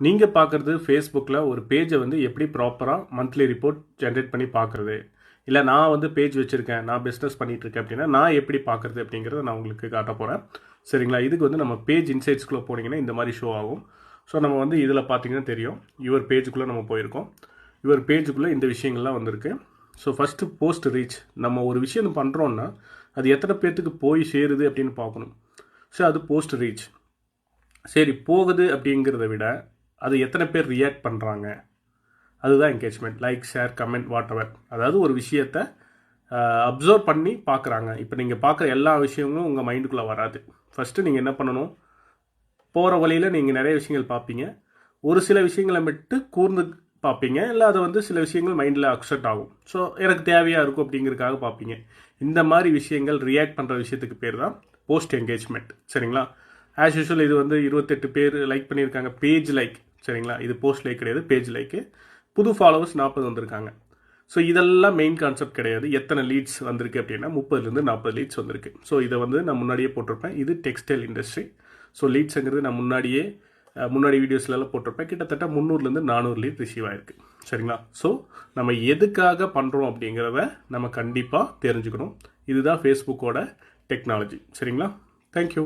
நீங்கள் பார்க்குறது ஃபேஸ்புக்கில் ஒரு பேஜை வந்து எப்படி ப்ராப்பராக மந்த்லி ரிப்போர்ட் ஜென்ரேட் பண்ணி பார்க்குறது இல்லை நான் வந்து பேஜ் வச்சுருக்கேன் நான் பிஸ்னஸ் பண்ணிகிட்ருக்கேன் அப்படின்னா நான் எப்படி பார்க்குறது அப்படிங்கிறத நான் உங்களுக்கு காட்ட போகிறேன் சரிங்களா? இதுக்கு வந்து நம்ம பேஜ் இன்சைட்ஸ்குள்ளே போனீங்கன்னா இந்த மாதிரி ஷோ ஆகும். ஸோ நம்ம வந்து இதில் பார்த்தீங்கன்னா தெரியும். யுவர் பேஜுக்குள்ளே நம்ம போயிருக்கோம். யுவர் பேஜுக்குள்ளே இந்த விஷயங்கள்லாம் வந்திருக்கு. ஸோ ஃபஸ்ட்டு போஸ்ட் ரீச் நம்ம ஒரு விஷயம் பண்ணுறோன்னா அது எத்தனை பேர்த்துக்கு போய் சேருது அப்படின்னு பார்க்கணும். ஸோ அது போஸ்ட் ரீச் சரி போகுது அப்படிங்கிறத விட அது எத்தனை பேர் ரியாக்ட் பண்ணுறாங்க அதுதான் engagement like share comment whatever அதாவது ஒரு விஷயத்த அப்சர்வ் பண்ணி பார்க்குறாங்க இப்போ நீங்கள் பார்க்குற எல்லா விஷயங்களும் உங்கள் மைண்டுக்குள்ளே வராது. ஃபஸ்ட்டு நீங்கள் என்ன பண்ணணும்? போகிற வழியில் நீங்கள் நிறைய விஷயங்கள் பார்ப்பீங்க ஒரு சில விஷயங்களை விட்டு கூர்ந்து பார்ப்பீங்க இல்லை அது வந்து சில விஷயங்கள் மைண்டில் அக்செப்ட் ஆகும். ஸோ எனக்கு தேவையாக இருக்கும் அப்படிங்கிறதுக்காக பார்ப்பீங்க இந்த மாதிரி விஷயங்கள் ரியாக்ட் பண்ணுற விஷயத்துக்கு பேர் தான் போஸ்ட் என்கேஜ்மெண்ட் சரிங்களா? ஆஸ் யூஷுவல் இது வந்து இருபத்தெட்டு பேர் லைக் பண்ணியிருக்காங்க. பேஜ் லைக் சரிங்களா? இது போஸ்ட் லைக் கிடையாது பேஜ் லைக்கு புது ஃபாலோவர்ஸ் நாற்பது வந்திருக்காங்க. ஸோ இதெல்லாம் மெயின் கான்செப்ட் கிடையாது. எத்தனை லீட்ஸ் வந்திருக்கு அப்படின்னா முப்பதுலேருந்து நாற்பது லீட்ஸ் வந்திருக்கு. ஸோ இதை வந்து நான் முன்னாடியே போட்டிருப்பேன். இது டெக்ஸ்டைல் இண்டஸ்ட்ரி ஸோ லீட்ஸுங்கிறது நான் முன்னாடியே முன்னாடி வீடியோஸ்லாம் போட்டிருப்பேன். கிட்டத்தட்ட முந்நூறுலேருந்து நானூறு லீட் ரிசீவ் ஆயிருக்கு. சரிங்களா? ஸோ நம்ம எதுக்காக பண்ணுறோம் அப்படிங்கிறத நம்ம கண்டிப்பாக தெரிஞ்சுக்கணும். இதுதான் ஃபேஸ்புக்கோட டெக்னாலஜி சரிங்களா? தேங்க்யூ